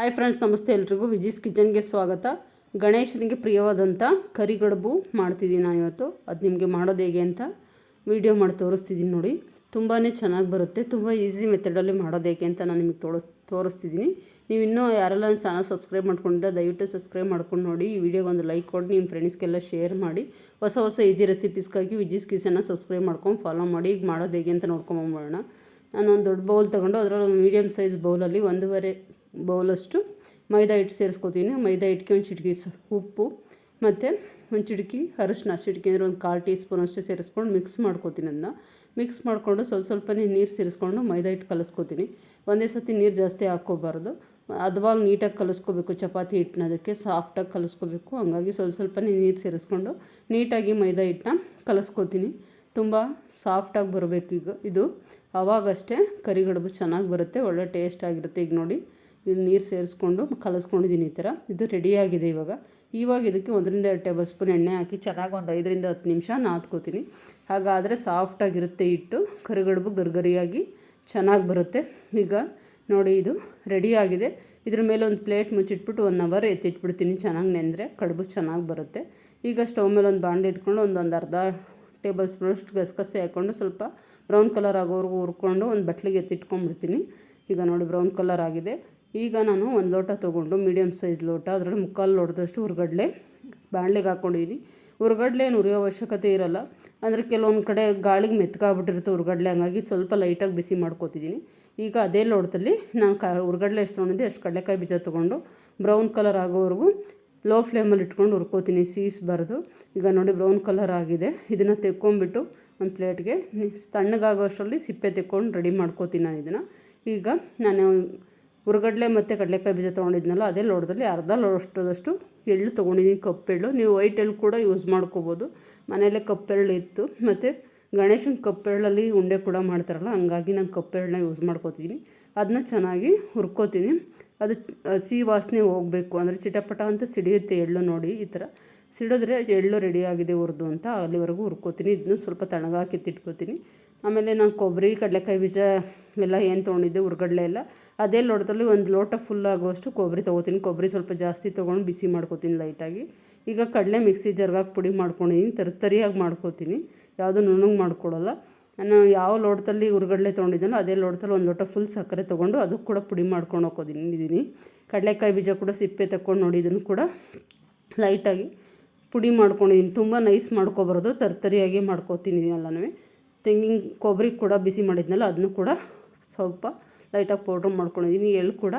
Hi friends ನಮಸ್ತೆ ಎಲ್ರಿಗೂ. ವಿಜಿಸ್ ಕಿಚನ್ಗೆ ಸ್ವಾಗತ. ಗಣೇಶನಿಗೆ ಪ್ರಿಯವಾದಂಥ ಕರಿಗಡುಬು ಮಾಡ್ತಿದ್ದೀನಿ ನಾನು ಇವತ್ತು ಅದು ನಿಮಗೆ ಮಾಡೋದು ಹೇಗೆ ಅಂತ ವಿಡಿಯೋ ಮಾಡಿ ತೋರಿಸ್ತಿದ್ದೀನಿ ನೋಡಿ. ತುಂಬಾ ಚೆನ್ನಾಗಿ ಬರುತ್ತೆ. ತುಂಬ ಈಸಿ ಮೆಥಡಲ್ಲಿ ಮಾಡೋದು ಹೇಗೆ ಅಂತ ನಾನು ನಿಮಗೆ ತೋರಿಸ್, ತೋರಿಸ್ತಿದ್ದೀನಿ. ನೀವು ಇನ್ನೂ ಯಾರೆಲ್ಲ ನನ್ನ ಚಾನಲ್ ಸಬ್ಸ್ಕ್ರೈಬ್ ಮಾಡ್ಕೊಂಡಿದ್ದ ದಯವಿಟ್ಟು ಸಬ್ಸ್ಕ್ರೈಬ್ ಮಾಡ್ಕೊಂಡು ನೋಡಿ. ಈ ವಿಡಿಯೋಗೆ ಒಂದು ಲೈಕ್ ಕೊಡಿ ನಿಮ್ಮ ಫ್ರೆಂಡ್ಸ್ಗೆಲ್ಲ ಶೇರ್ ಮಾಡಿ. ಹೊಸ ಹೊಸ ಈಜಿ ರೆಸಿಪೀಸ್ಗಾಗಿ ವಿಜಿಸ್ ಕಿಚನ್ನ ಸಬ್ಸ್ಕ್ರೈಬ್ ಮಾಡ್ಕೊಂಡು ಫಾಲೋ ಮಾಡಿ. ಈಗ ಮಾಡೋದು ಹೇಗೆ ಅಂತ ನೋಡ್ಕೊಂಬೋಣ ನಾನು ಒಂದು ದೊಡ್ಡ ಬೌಲ್ ತೊಗೊಂಡು ಅದರಲ್ಲಿ ಮೀಡಿಯಮ್ ಸೈಜ್ ಬೌಲಲ್ಲಿ ಒಂದೂವರೆ ಬೌಲಷ್ಟು ಮೈದಾ ಹಿಟ್ಟು ಸೇರಿಸ್ಕೋತೀನಿ. ಮೈದಾ ಹಿಟ್ಟಿಗೆ ಒಂದು ಚಿಟಿಕೆ ಉಪ್ಪು ಮತ್ತು ಒಂದು ಚಿಟಕಿ ಅರಿಶಿನ. ಚಿಟಕಿ ಅಂದರೆ ಒಂದು ಕಾಲು ಟೀ ಸ್ಪೂನ್ ಅಷ್ಟು ಸೇರಿಸ್ಕೊಂಡು ಮಿಕ್ಸ್ ಮಾಡ್ಕೋತೀನಿ ಅದನ್ನ. ಮಿಕ್ಸ್ ಮಾಡಿಕೊಂಡು ಸ್ವಲ್ಪ ಸ್ವಲ್ಪನೇ ನೀರು ಸೇರಿಸ್ಕೊಂಡು ಮೈದಾ ಹಿಟ್ಟು ಕಲಿಸ್ಕೋತೀನಿ. ಒಂದೇ ಸತಿ ನೀರು ಜಾಸ್ತಿ ಹಾಕ್ಕೋಬಾರ್ದು. ಅದವಾಗ ನೀಟಾಗಿ ಕಲಿಸ್ಕೋಬೇಕು ಚಪಾತಿ ಹಿಟ್ಟನ್ನ ಅದಕ್ಕೆ, ಸಾಫ್ಟಾಗಿ ಕಲಿಸ್ಕೋಬೇಕು. ಹಂಗಾಗಿ ಸ್ವಲ್ಪ ಸ್ವಲ್ಪನೇ ನೀರು ಸೇರಿಸ್ಕೊಂಡು ನೀಟಾಗಿ ಮೈದಾ ಹಿಟ್ಟನ್ನ ಕಲಿಸ್ಕೋತೀನಿ. ತುಂಬ ಸಾಫ್ಟಾಗಿ ಬರಬೇಕು ಈಗ. ಇದು ಆವಾಗಷ್ಟೇ ಕರಿಗಡುಬು ಚೆನ್ನಾಗಿ ಬರುತ್ತೆ. ಒಳ್ಳೆ ಟೇಸ್ಟ್ ಆಗಿರುತ್ತೆ ಈಗ ನೋಡಿ ಇದು ನೀರು ಸೇರಿಸ್ಕೊಂಡು ಕಲಸ್ಕೊಂಡಿದ್ದೀನಿ ಈ ಥರ. ಇದು ರೆಡಿಯಾಗಿದೆ ಇವಾಗ. ಇವಾಗ ಇದಕ್ಕೆ ಒಂದರಿಂದ ಎರಡು ಟೇಬಲ್ ಸ್ಪೂನ್ ಎಣ್ಣೆ ಹಾಕಿ ಚೆನ್ನಾಗಿ ಒಂದು ಐದರಿಂದ ಹತ್ತು ನಿಮಿಷ ನಾದ್ಕೋತೀನಿ. ಹಾಗಾದರೆ ಸಾಫ್ಟಾಗಿರುತ್ತೆ ಹಿಟ್ಟು, ಕರಿಗಡುಬು ಗರ್ಗರಿಯಾಗಿ ಚೆನ್ನಾಗಿ ಬರುತ್ತೆ. ಈಗ ನೋಡಿ ಇದು ರೆಡಿಯಾಗಿದೆ ಇದ್ರ ಮೇಲೆ ಒಂದು ಪ್ಲೇಟ್ ಮುಚ್ಚಿಟ್ಬಿಟ್ಟು ಒನ್ ಅವರ್ ಎತ್ತಿಟ್ಬಿಡ್ತೀನಿ ಚೆನ್ನಾಗಿ ನೆಂದರೆ, ಕಡುಬು ಚೆನ್ನಾಗಿ ಬರುತ್ತೆ. ಈಗ ಸ್ಟವ್ ಮೇಲೆ ಒಂದು ಬಾಂಡೆ ಇಟ್ಕೊಂಡು ಒಂದೊಂದು ಅರ್ಧ ಟೇಬಲ್ ಸ್ಪೂನಷ್ಟು ಗಸಗಸೆ ಹಾಕ್ಕೊಂಡು ಸ್ವಲ್ಪ ಬ್ರೌನ್ ಕಲರ್ ಆಗೋವರೆಗೂ ಹುರ್ಕೊಂಡು ಒಂದು ಬಟ್ಲಿಗೆ ಎತ್ತಿಟ್ಕೊಂಡ್ಬಿಡ್ತೀನಿ. ಈಗ ನೋಡಿ ಬ್ರೌನ್ ಕಲರ್ ಆಗಿದೆ. ಈಗ ನಾನು ಒಂದು ಲೋಟ ತೊಗೊಂಡು ಮೀಡಿಯಮ್ ಸೈಜ್ ಲೋಟ, ಅದರಲ್ಲಿ ಮುಕ್ಕಾಲು ಲೋಟದಷ್ಟು ಹುರ್ಗಡ್ಲೆ, ಬಾಣಲೆಗೆ ಹಾಕ್ಕೊಂಡಿದ್ದೀನಿ ಹುರ್ಗಡ್ಲೆ ಏನು ಹುರಿಯೋ ಅವಶ್ಯಕತೆ ಇರಲ್ಲ. ಅಂದರೆ ಕೆಲವೊಂದು ಕಡೆ ಗಾಳಿಗೆ ಮೆತ್ಕಾಗ್ಬಿಟ್ಟಿರುತ್ತೆ ಹುರ್ಗಡ್ಲೆ, ಹಂಗಾಗಿ ಸ್ವಲ್ಪ ಲೈಟಾಗಿ ಬಿಸಿ ಮಾಡ್ಕೋತಿದ್ದೀನಿ ಈಗ ಅದೇ ಲೋಟದಲ್ಲಿ ನಾನು ಕ, ಹುರ್ಗಡ್ಲೆ ಎಷ್ಟು ತೊಗೊಂಡಿದ್ದೆ ಅಷ್ಟು ಕಡಲೆಕಾಯಿ ಬೀಜ ತೊಗೊಂಡು ಬ್ರೌನ್ ಕಲರ್ ಆಗೋವರೆಗೂ ಲೋ ಫ್ಲೇಮಲ್ಲಿ ಇಟ್ಕೊಂಡು ಹುರ್ಕೋತೀನಿ ಸೀಸ್ಬಾರ್ದು ಈಗ ನೋಡಿ ಬ್ರೌನ್ ಕಲರ್ ಆಗಿದೆ. ಇದನ್ನು ತೆಕ್ಕೊಂಬಿಟ್ಟು ಒಂದು ಪ್ಲೇಟ್ಗೆ ತಣ್ಣಗಾಗೋ ಅಷ್ಟರಲ್ಲಿ ಸಿಪ್ಪೆ ತೆಕ್ಕೊಂಡು ರೆಡಿ ಮಾಡ್ಕೋತೀನಿ ನಾನು ಇದನ್ನು. ಈಗ ನಾನು ಹುರ್ಗಡ್ಲೆ ಮತ್ತು ಕಡಲೆಕಾಯಿ ಬೀಜ ತೊಗೊಂಡಿದ್ನಲ್ಲ, ಅದೇ ಲೋಟದಲ್ಲಿ ಅರ್ಧ ಲೋಟದಷ್ಟು ಎಳ್ಳು ತೊಗೊಂಡಿದ್ದೀನಿ ಕಪ್ಪೆಳ್ಳು, ನೀವು ವೈಟ್ ಎಳ್ಳು ಕೂಡ ಯೂಸ್ ಮಾಡ್ಕೋಬೋದು. ಮನೆಯಲ್ಲೇ ಕಪ್ಪೆಳ್ಳು ಇತ್ತು. ಮತ್ತು ಗಣೇಶನ ಕಪ್ಪೆಳ್ಳಲ್ಲಿ ಉಂಡೆ ಕೂಡ ಮಾಡ್ತಾರಲ್ಲ, ಹಂಗಾಗಿ ನಾನು ಕಪ್ಪೆಳ್ಳನ್ನ ಯೂಸ್ ಮಾಡ್ಕೋತೀನಿ ಅದನ್ನ ಚೆನ್ನಾಗಿ ಹುರ್ಕೋತೀನಿ. ಅದು ಸಿಹಿ ವಾಸನೆ ಹೋಗಬೇಕು. ಅಂದರೆ ಚಿಟಪಟ ಅಂತ ಸಿಡಿಯುತ್ತೆ ಎಳ್ಳು ನೋಡಿ, ಈ ಥರ ಸಿಡಿದ್ರೆ ಎಳ್ಳು ರೆಡಿಯಾಗಿದೆ ಹುರಿದು ಅಂತ ಅಲ್ಲಿವರೆಗೂ ಹುರ್ಕೋತೀನಿ. ಇದನ್ನು ಸ್ವಲ್ಪ ತಣ್ಣಗಾಕಿ ಎತ್ತಿಟ್ಕೋತೀನಿ ಆಮೇಲೆ ನಾನು ಕೊಬ್ಬರಿ, ಕಡಲೆಕಾಯಿ ಬೀಜ ಎಲ್ಲ ಏನು ತೊಗೊಂಡಿದ್ದೆ, ಹುರ್ಗಡ್ಲೆ ಎಲ್ಲ, ಅದೇ ಲೋಟದಲ್ಲಿ ಒಂದು ಲೋಟ ಫುಲ್ ಆಗುವಷ್ಟು ಕೊಬ್ಬರಿ ತೊಗೋತೀನಿ. ಕೊಬ್ಬರಿ ಸ್ವಲ್ಪ ಜಾಸ್ತಿ ತೊಗೊಂಡು ಬಿಸಿ ಮಾಡ್ಕೋತೀನಿ ಲೈಟಾಗಿ ಈಗ ಕಡಲೆ ಮಿಕ್ಸಿ ಜರ್ಗಾಕಿ ಪುಡಿ ಮಾಡ್ಕೊಂಡಿದ್ದೀನಿ ತರ್ತರಿಯಾಗಿ ಮಾಡ್ಕೋತೀನಿ. ಯಾವುದೂ ನುಣ್ಣಗೆ ಮಾಡ್ಕೊಡೋಲ್ಲ. ನಾನು ಯಾವ ಲೋಟದಲ್ಲಿ ಹುರ್ಗಡ್ಲೆ ತೊಗೊಂಡಿದ್ದೀನೋ ಅದೇ ಲೋಟದಲ್ಲಿ ಒಂದು ಲೋಟ ಫುಲ್ ಸಕ್ಕರೆ ತೊಗೊಂಡು ಅದಕ್ಕೆ ಕೂಡ ಪುಡಿ ಮಾಡ್ಕೊಂಡು ಹೋಗೋದಿನಿ ಇದ್ದೀನಿ ಕಡಲೆಕಾಯಿ ಬೀಜ ಕೂಡ ಸಿಪ್ಪೆ ತಗೊಂಡು ನೋಡಿ ಇದನ್ನು ಕೂಡ ಲೈಟಾಗಿ ಪುಡಿ ಮಾಡ್ಕೊಂಡಿದ್ದೀನಿ ತುಂಬ ನೈಸ್ ಮಾಡ್ಕೊಬಾರ್ದು ತರ್ತರಿಯಾಗಿ ಮಾಡ್ಕೊತೀನಿ ಎಲ್ಲನೂ ತೆಂಗಿನ ಕೊಬ್ಬರಿ ಕೂಡ ಬಿಸಿ ಮಾಡಿದ್ನಲ್ಲ, ಅದನ್ನು ಕೂಡ ಸ್ವಲ್ಪ ಲೈಟಾಗಿ ಪೌಡ್ರ್ ಮಾಡ್ಕೊಂಡಿದ್ದೀನಿ ಎಳ್ಳು ಕೂಡ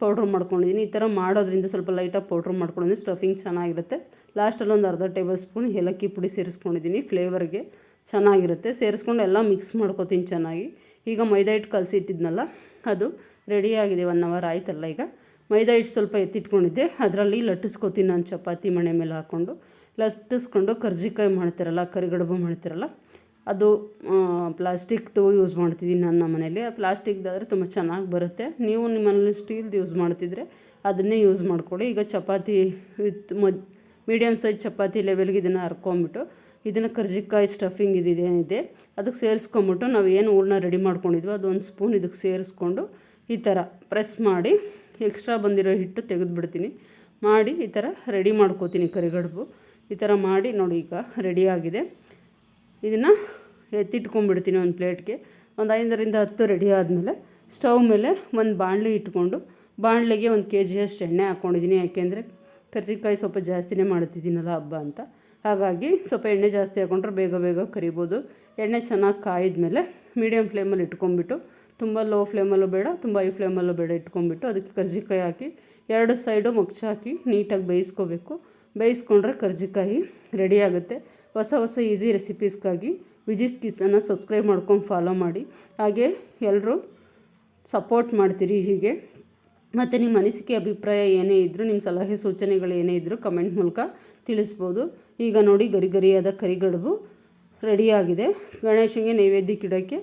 ಪೌಡ್ರ್ ಮಾಡ್ಕೊಂಡಿದ್ದೀನಿ ಈ ಥರ ಮಾಡೋದ್ರಿಂದ ಸ್ವಲ್ಪ ಲೈಟಾಗಿ ಪೌಡ್ರ್ ಮಾಡ್ಕೊಂಡಿದ್ದೀನಿ ಸ್ಟಫಿಂಗ್ ಚೆನ್ನಾಗಿರುತ್ತೆ. ಲಾಸ್ಟಲ್ಲಿ ಒಂದು ಅರ್ಧ ಟೇಬಲ್ ಸ್ಪೂನ್ ಏಲಕ್ಕಿ ಪುಡಿ ಸೇರಿಸ್ಕೊಂಡಿದ್ದೀನಿ ಫ್ಲೇವರ್ಗೆ ಚೆನ್ನಾಗಿರುತ್ತೆ. ಸೇರಿಸ್ಕೊಂಡು ಎಲ್ಲ ಮಿಕ್ಸ್ ಮಾಡ್ಕೊತೀನಿ ಚೆನ್ನಾಗಿ. ಈಗ ಮೈದಾ ಹಿಟ್ಟು ಕಲಸಿಟ್ಟಿದ್ನಲ್ಲ ಅದು ರೆಡಿಯಾಗಿದೆ ಒನ್ ಅವರ್ ಆಯ್ತಲ್ಲ ಈಗ. ಮೈದಾ ಹಿಟ್ಟು ಸ್ವಲ್ಪ ಎತ್ತಿಟ್ಕೊಂಡಿದ್ದೆ. ಅದರಲ್ಲಿ ಲಟ್ಟಿಸ್ಕೊತೀನಿ ನಾನು ಚಪಾತಿ ಮಣೆ ಮೇಲೆ ಹಾಕ್ಕೊಂಡು ಲಟ್ಟಿಸ್ಕೊಂಡು ಕರ್ಜಿಕಾಯಿ ಮಾಡ್ತಿರಲ್ಲ, ಕರಿಗಡುಬು ಮಾಡ್ತಿರಲ್ಲ ಅದು ಪ್ಲಾಸ್ಟಿಕ್ದು ಯೂಸ್ ಮಾಡ್ತಿದ್ದೀನಿ ನಮ್ಮ ಮನೇಲಿ. ಪ್ಲಾಸ್ಟಿಕ್ದಾದರೆ ತುಂಬ ಚೆನ್ನಾಗಿ ಬರುತ್ತೆ. ನೀವು ನಿಮ್ಮಲ್ಲಿ ಸ್ಟೀಲ್ದು ಯೂಸ್ ಮಾಡ್ತಿದ್ರೆ ಅದನ್ನೇ ಯೂಸ್ ಮಾಡಿಕೊಳ್ಳಿ. ಈಗ ಚಪಾತಿ ವಿತ್ ಮದ್ ಮೀಡಿಯಮ್ ಸೈಜ್ ಚಪಾತಿ ಲೆವೆಲ್ಗೆ ಇದನ್ನು ಹರ್ಕೊಂಬಿಟ್ಟು ಇದನ್ನು ಕರ್ಜಿಕಾಯಿ ಸ್ಟಫಿಂಗ್ ಇದೇನಿದೆ, ಅದಕ್ಕೆ ಸೇರಿಸ್ಕೊಂಬಿಟ್ಟು ನಾವು ಏನು ಹೂರ್ಣ ರೆಡಿ ಮಾಡ್ಕೊಂಡಿದ್ವಿ ಅದು ಒಂದು ಸ್ಪೂನ್ ಇದಕ್ಕೆ ಸೇರಿಸ್ಕೊಂಡು ಈ ಥರ ಪ್ರೆಸ್ ಮಾಡಿ ಎಕ್ಸ್ಟ್ರಾ ಬಂದಿರೋ ಹಿಟ್ಟು ತೆಗೆದುಬಿಡ್ತೀನಿ. ಮಾಡಿ ಈ ಥರ ರೆಡಿ ಮಾಡ್ಕೋತೀನಿ ಕರಿಗಡುಬು. ಈ ಥರ ಮಾಡಿ ನೋಡಿ ಈಗ ರೆಡಿಯಾಗಿದೆ ಇದನ್ನು ಎತ್ತಿಟ್ಕೊಂಡ್ಬಿಡ್ತೀನಿ ಒಂದು ಪ್ಲೇಟ್ಗೆ. ಒಂದು ಐದರಿಂದ ಹತ್ತು ರೆಡಿ ಆದಮೇಲೆ ಸ್ಟವ್ ಮೇಲೆ ಒಂದು ಬಾಣಲೆ ಇಟ್ಕೊಂಡು ಬಾಣಲೆಗೆ ಒಂದು ಕೆ ಜಿಯಷ್ಟು ಎಣ್ಣೆ ಹಾಕ್ಕೊಂಡಿದ್ದೀನಿ. ಯಾಕೆಂದರೆ ಕರ್ಜಿಕಾಯಿ ಸ್ವಲ್ಪ ಜಾಸ್ತಿನೇ ಮಾಡ್ತಿದ್ದೀನಲ್ಲ ಹಬ್ಬ ಅಂತ. ಹಾಗಾಗಿ ಸ್ವಲ್ಪ ಎಣ್ಣೆ ಜಾಸ್ತಿ ಹಾಕ್ಕೊಂಡ್ರೆ ಬೇಗ ಬೇಗ ಕರಿಬೋದು. ಎಣ್ಣೆ ಚೆನ್ನಾಗಿ ಕಾಯಿದ್ಮೇಲೆ ಮೀಡಿಯಮ್ ಫ್ಲೇಮಲ್ಲಿ ಇಟ್ಕೊಂಡ್ಬಿಟ್ಟು, ತುಂಬ ಲೋ ಫ್ಲೇಮಲ್ಲೂ ಬೇಡ, ತುಂಬ ಹೈ ಫ್ಲೇಮಲ್ಲೂ ಬೇಡ ಇಟ್ಕೊಂಡ್ಬಿಟ್ಟು ಅದಕ್ಕೆ ಕರ್ಜಿಕಾಯಿ ಹಾಕಿ ಎರಡು ಸೈಡು ಹಾಕಿ ನೀಟಾಗಿ ಬೇಯಿಸ್ಕೋಬೇಕು. ಬೇಯಿಸ್ಕೊಂಡ್ರೆ ಕರ್ಜಿಕಾಯಿ ರೆಡಿ ಆಗುತ್ತೆ. ಹೊಸ ಹೊಸ ಈಸಿ ರೆಸಿಪೀಸ್ಗಾಗಿ ವಿಜಿಸ್ ಕಿಸನ್ನು ಸಬ್ಸ್ಕ್ರೈಬ್ ಮಾಡ್ಕೊಂಡು ಫಾಲೋ ಮಾಡಿ. ಹಾಗೆ ಎಲ್ಲರೂ ಸಪೋರ್ಟ್ ಮಾಡ್ತೀರಿ ಹೀಗೆ. ಮತ್ತು ನಿಮ್ಮ ಅನಿಸಿಕೆ, ಅಭಿಪ್ರಾಯ ಏನೇ ಇದ್ದರೂ ನಿಮ್ಮ ಸಲಹೆ, ಸೂಚನೆಗಳು ಏನೇ ಇದ್ದರೂ ಕಮೆಂಟ್ ಮೂಲಕ ತಿಳಿಸ್ಬೋದು. ಈಗ ನೋಡಿ ಗರಿ ಗರಿಯಾದ ಕರಿಗಡುಬು ರೆಡಿಯಾಗಿದೆ. ಗಣೇಶನಿಗೆ ನೈವೇದ್ಯಕ್ಕೆ ಇಡೋಕ್ಕೆ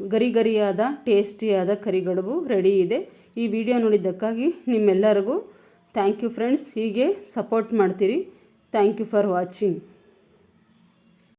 ಗರಿ ಗರಿಯಾದ ಟೇಸ್ಟಿಯಾದ ಕರಿಗಡುಬು ರೆಡಿ ಇದೆ. ಈ ವಿಡಿಯೋ ನೋಡಿದ್ದಕ್ಕಾಗಿ ನಿಮ್ಮೆಲ್ಲರಿಗೂ ಥ್ಯಾಂಕ್ ಯು ಫ್ರೆಂಡ್ಸ್. ಹೀಗೆ ಸಪೋರ್ಟ್ ಮಾಡ್ತೀರಿ. Thank you for watching.